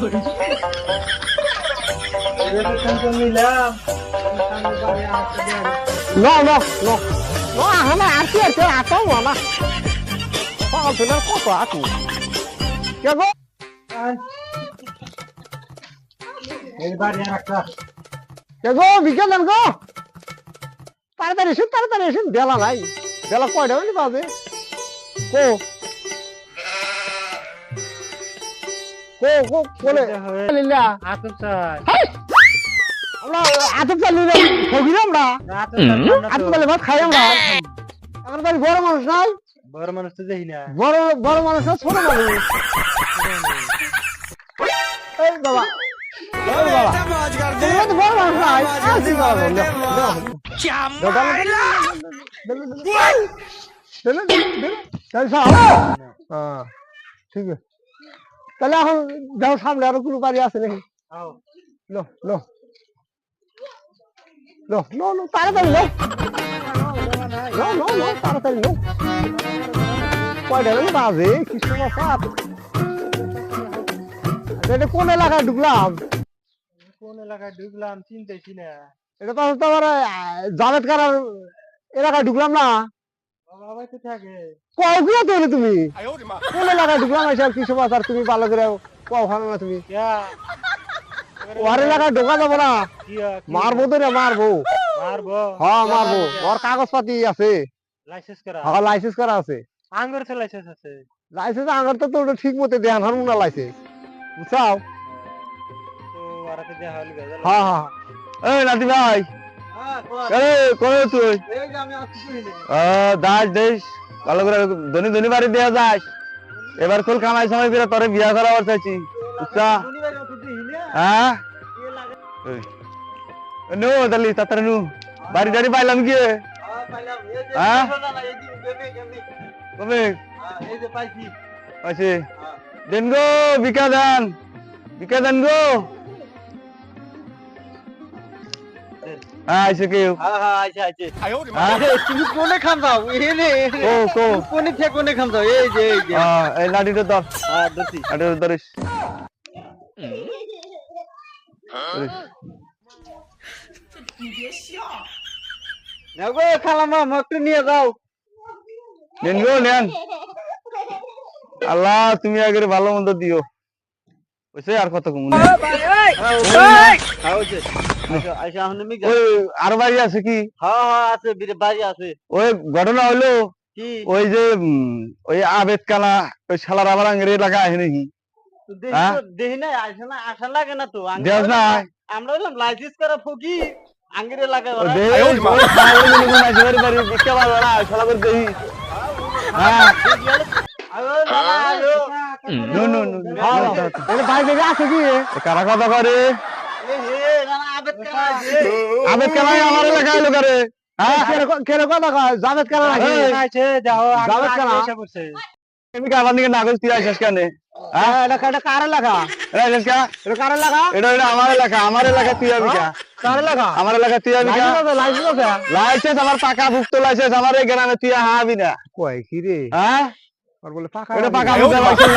No, no, no. No, আহা আর কি আছে? আসাও না সকাল থেকে কত আছি? কে গো? কে গো বিকেল গো তাড়াতাড়ি এসুন তাড়াতাড়ি এসুন বেলা নাই বেলা কয়টা বাজে বাজে? কো? কো কো কোলে লিলা হাই! আমরা আতপ চালু রে ঠকি না আমরা? আতপ চালু ভাত খাই আমরা। আমার বাড়ি বড় মানুষ নাই। বড় মানুষ তো দেখি না। বড় বড় মানুষ না ছোট মানুষ। এই বাবা। এই বাবা তুমি তো বড় মানুষ? নাই আসি বাবা বলল ঠিক আছে। তাহলে এখন দেখো সামনে আরও কোনো বাড়ি আছে নাকি? লো লো। লো লো লো তাড়াতাড়ি লো। লো লো লো তাড়াতাড়ি লো। কয়টা বেলা বাজে কি সময় এটা কোন এলাকায় ঢুকলাম? কোন এলাকায় ঢুকলাম চিনতেছি না এটা তো তোমার জাভেদ কারার এলাকায় ঢুকলাম না? বাবাই তো থাকে। কও কি তো তুমি? কোন এলাকায় ঢুকলাম এসব কি সময় তুমি ভালো করে কও ভালো না তুমি। ওর এলাকায় ঢোকা যাব না। মারবো তো রে মারবো। মারবো? হ্যাঁ মারবো। ওর কাগজ পাতি আছে। লাইসেন্স করা? হ্যাঁ লাইসেন্স করা আছে। আঙ্গুর তো লাইসেন্স আছে। লাইসেন্স আঙার তো তোর ঠিক মতো দেখান হারমু না লাইসেন্স বুঝছাও? তো ওরাতে দেয়া হ্যাঁ হ্যাঁ এই নাতি ভাই। তুই? দাস দেশ। ভালো করে ধনী ধনী বাড়ি দেয়া যাস। এবার কুল কামাই সময় করে তোরে বিয়া করা ওর চাইছি। বুঝছা হ্যাঁ? নো তাড়াতাড়ি নু বাড়ি টাড়ি পাইলাম কি? হ্যাঁ কবে? পাইছি। দেন গো বিকা দেন। বিকা দেন গো। হ্যাঁ আইসে কেউ হ্যাঁ তুমি কোনে খাম যাও? এনে ও কো কোনে থেকে কোনে খাম যাও? এই যে এই যে। হ্যাঁ এই লাঠিটা ধর। হ্যাঁ দতি লাঠিটা ধরিস। নাও গো খালামা মকটু নিয়ে যাও। নেন গো নেন। আল্লাহ তুমি আগে ভালো মন্দ দিও। বুঝছে আর কত কম আইসা এখন আমি ওই আর বাড়ি আছে কি হ্যাঁ হ্যাঁ আছে বাড়ি আছে ওই ঘটনা হলো ওই যে ওই আবেদ কানা ওই শালার আবার আঙ্গের এলাকা আছে নাকি তো দেখি হ্যাঁ? তো- দেখি না আসে না আশা লাগে না তো আঙ্গুর দেখ না আমরা হলাম লাইসেন্স করা ফকি আঙ্গুরে মনে হ্যাঁ কথা করে আবেদ কানা আমার এলাকায় লোক করে? হ্যাঁ। কেন কথা কয়? জাভেদ কানা নাকি? আছে যাও যাবেত কানা? এসে পড়ছে তুমি কাবার দিকে নাগজ তুই আইসিস কেন। হ্যাঁ। এটা এটা কার এলাকা এটা আইসিস কার এলাকা এটা এটা আমার এলাকা আমার এলাকা তুই আবি কার এলাকা আমার এলাকা তুই আবি লাইসেন্স আমার পাকা ভুক্ত লাইসেন্স। আমার এই গ্রামে তুই হাবি না কই কি রে? হ্যাঁ? বলে পাকা এটা পাকা ভুক্ত লাইসেন্স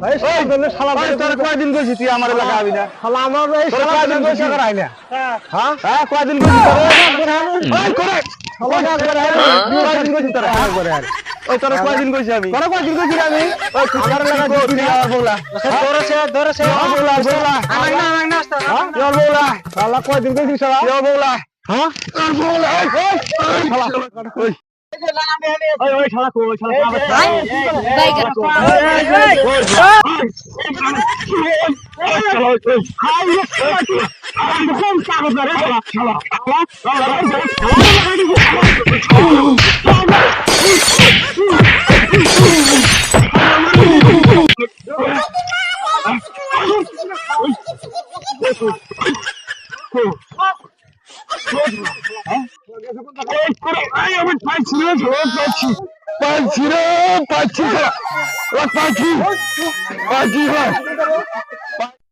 মানে হ্যাঁ মানে হ্যাঁ কয়দিন কইছি তুই আমার এলাকা আবি না শালা আমার কয়দিন কইছি আইলা হ্যাঁ হ্যাঁ কয়দিন কইছি করে কয়দিন কইছি তোরা করে আর ওই তোর কয়দিন কইছি আমি তোর কয়দিন কইছি আমি ওই তুই লাগা তুই আর বলা ধরেছে ধরেছে বলা বলা আমাক না আমাক না আসতে হ্যাঁ আর বলা শালা কয়দিন কইছি শালা আর বলা হ্যাঁ আর বলা ওই শালা ওই Oh! Ai, eu vou te partir, eu vou te partir, partir,